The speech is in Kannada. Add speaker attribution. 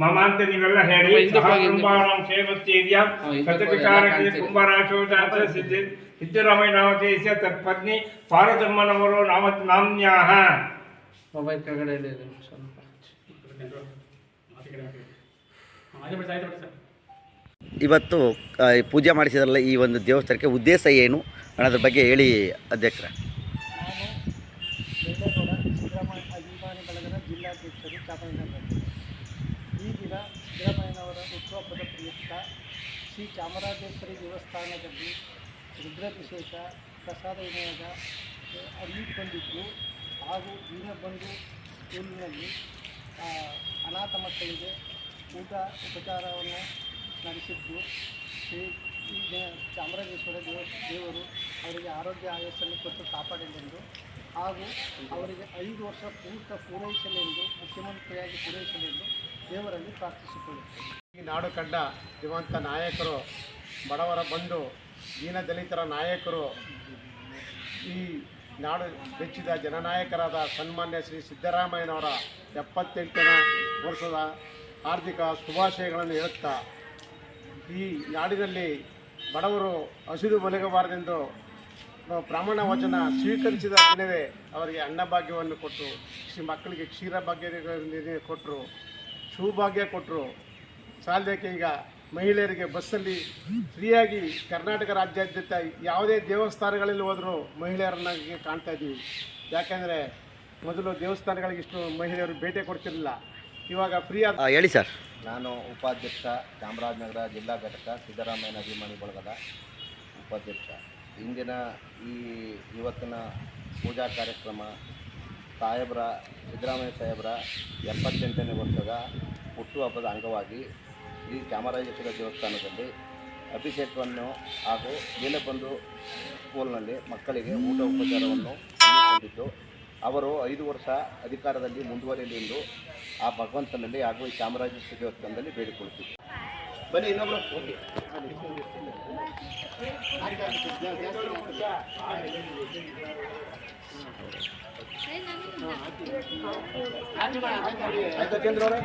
Speaker 1: ಮಮಾಂತ ನೀವೆಲ್ಲ ಹೇಳಿ.
Speaker 2: ಹಿಂದಕ್ಕೆ
Speaker 1: ಸಹ
Speaker 2: ಹೋಗಿ, ಹಿಂದಕ್ಕೆ.
Speaker 1: ಕುಂಭಾಣಂ ಕ್ಷೇಮಸ್ಥೈರ್ಯಂ
Speaker 2: ಹಾ, ಹಿಂದಕ್ಕೆ ಹೋಗಿ,
Speaker 1: ಶತವಿಕಾರಕ್ಕೆ
Speaker 2: ಎಲ್ಲ
Speaker 1: ಕುಂಭರಾಶೋ ಜಾತ ಸಿದ್ಧಿ. ಸಿದ್ದರಾಮಯ್ಯ ನಾಮಧೇಯ ತತ್ಪತ್ನಿ ಪಾರಧರ್ಮನವರು ನಾಮ ನಾಮ್ನ್ಯಾಹ.
Speaker 2: ಮೊಬೈಲ್ ಕೆಳಗಡೆ ಇದೆ ಸ್ವಲ್ಪ
Speaker 3: ಇವತ್ತು ಪೂಜೆ ಮಾಡಿಸಿದ್ರಲ್ಲ ಈ ಒಂದು ದೇವಸ್ಥಾನಕ್ಕೆ ಉದ್ದೇಶ ಏನು? ಅನ್ನೋದ್ರ ಬಗ್ಗೆ ಹೇಳಿ ಅಧ್ಯಕ್ಷರ
Speaker 4: ನಾನು ಬೆಳ್ಳೆಗೌಡ ಸಿದ್ದರಾಮಯ್ಯ ಅಭಿಮಾನಿ ಬಳಗದ ಜಿಲ್ಲಾಧ್ಯಕ್ಷರು ಚಾಮರಾಜನಗರ ಈ ದಿನ ಸಿದ್ದರಾಮಯ್ಯನವರ ಹುಟ್ಟುಹಬ್ಬದ ಪ್ರಯುಕ್ತ ಶ್ರೀ ಚಾಮರಾಜೇಶ್ವರಿ ದೇವಸ್ಥಾನದಲ್ಲಿ ರುದ್ರಾಭಿಷೇಕ, ಪ್ರಸಾದ ವಿನಿಯೋಗ ಹಮ್ಮಿಕೊಂಡಿದ್ದು ಹಾಗೂ ದೀನಬಂಧು ಸ್ಕೂಲಿನಲ್ಲಿ ಅನಾಥ ಮಕ್ಕಳಿಗೆ ಊಟ ಉಪಚಾರವನ್ನು ನಡೆಸಿದ್ದು ಶ್ರೀ ಚಾಮರಾಜೇಶ್ವರ ದೇವ, ದೇವರು ಅವರಿಗೆ ಆರೋಗ್ಯ ಆಯಸ್ಸನ್ನು ಕೊಟ್ಟು ಕಾಪಾಡಲೆಂದು ಹಾಗೂ ಅವರಿಗೆ ಐದು ವರ್ಷ ಪೂರ್ತ ಪೂರೈಸಲೆಂದು ಮುಖ್ಯಮಂತ್ರಿಯಾಗಿ ಪೂರೈಸಲೆಂದು ದೇವರಲ್ಲಿ ಪ್ರಾರ್ಥಿಸಿಕೊಳ್ಳುತ್ತೇವೆ
Speaker 5: ಈ ನಾಡು ಕಂಡ ದಿವಂತ ನಾಯಕರು, ಬಡವರ ಬಂಧು ದೀನದಲಿತರ ನಾಯಕರು, ಈ ನಾಡು ಬೆಚ್ಚಿದ ಜನನಾಯಕರಾದ ಸನ್ಮಾನ್ಯ ಶ್ರೀ ಸಿದ್ದರಾಮಯ್ಯನವರ ಎಪ್ಪತ್ತೆಂಟನೇ ವರ್ಷದ ಆರ್ಥಿಕ ಶುಭಾಶಯಗಳನ್ನು ಹೇಳುತ್ತಾ, ಈ ನಾಡಿನಲ್ಲಿ ಬಡವರು ಹಸಿರು ಮಲಗಬಾರದೆಂದು ಬ್ರಾಹ್ಮಣ ವಚನ ಸ್ವೀಕರಿಸಿದ ದಿನವೇ ಅವರಿಗೆ ಅನ್ನಭಾಗ್ಯವನ್ನು ಕೊಟ್ಟು ಶ್ರೀ ಮಕ್ಕಳಿಗೆ ಕ್ಷೀರ ಭಾಗ್ಯ ಕೊಟ್ಟರು. ಶುಭಾಗ್ಯ ಕೊಟ್ಟರು. ಸಾಲದಕ್ಕೆ ಈಗ ಮಹಿಳೆಯರಿಗೆ ಬಸ್ಸಲ್ಲಿ ಫ್ರೀಯಾಗಿ ಕರ್ನಾಟಕ ರಾಜ್ಯಾದ್ಯಂತ ಯಾವುದೇ ದೇವಸ್ಥಾನಗಳಲ್ಲಿ ಹೋದರೂ ಮಹಿಳೆಯರನ್ನಾಗಿ ಕಾಣ್ತಾ ಇದ್ದೀವಿ. ಯಾಕೆಂದರೆ ಮೊದಲು ದೇವಸ್ಥಾನಗಳಿಗೆ ಇಷ್ಟು ಮಹಿಳೆಯರು ಭೇಟಿ ಕೊಡ್ತಿರಲಿಲ್ಲ. ಇವಾಗ ಫ್ರೀ ಆದ
Speaker 3: ಹೇಳಿ ಸರ್.
Speaker 6: ನಾನು ಉಪಾಧ್ಯಕ್ಷ ಚಾಮರಾಜನಗರ ಜಿಲ್ಲಾ ಘಟಕ ಸಿದ್ದರಾಮಯ್ಯ ಅಭಿಮಾನಿ ಬಳಗದ ಉಪಾಧ್ಯಕ್ಷ. ಇಂದಿನ ಈ ಇವತ್ತಿನ ಪೂಜಾ ಕಾರ್ಯಕ್ರಮ ಸಾಹೇಬ್ರ, ಸಿದ್ದರಾಮಯ್ಯ ಸಾಹೇಬ್ರ ಎಪ್ಪತ್ತೆಂಟನೇ ವರ್ಷದ ಹುಟ್ಟುಹಬ್ಬದ ಅಂಗವಾಗಿ ಶ್ರೀ ಚಾಮರಾಜೇಶ್ವರ ದೇವಸ್ಥಾನದಲ್ಲಿ ಅಭಿಷೇಕವನ್ನು ಹಾಗೂ ದೀನಬಂಧು ಸ್ಕೂಲ್ನಲ್ಲಿ ಮಕ್ಕಳಿಗೆ ಊಟ ಉಪಚಾರವನ್ನು ಹಮ್ಮಿಕೊಂಡಿದ್ದು, ಅವರು ಐದು ವರ್ಷ ಅಧಿಕಾರದಲ್ಲಿ ಮುಂದುವರಿಯಲಿ ಎಂದು ಆ ಭಗವಂತನಲ್ಲಿ ಹಾಗೂ ಈ ಚಾಮರಾಜೇಶ್ವರ ದೇವಸ್ಥಾನದಲ್ಲಿ ಬೇಡಿಕೊಳ್ಳುತ್ತಿದ್ದೆ. ಬನ್ನಿ ಇನ್ನೊಬ್ರು. ಓಕೆ. ಆಯ್ತಾ ಚಂದ್ರ ಅವರೇ.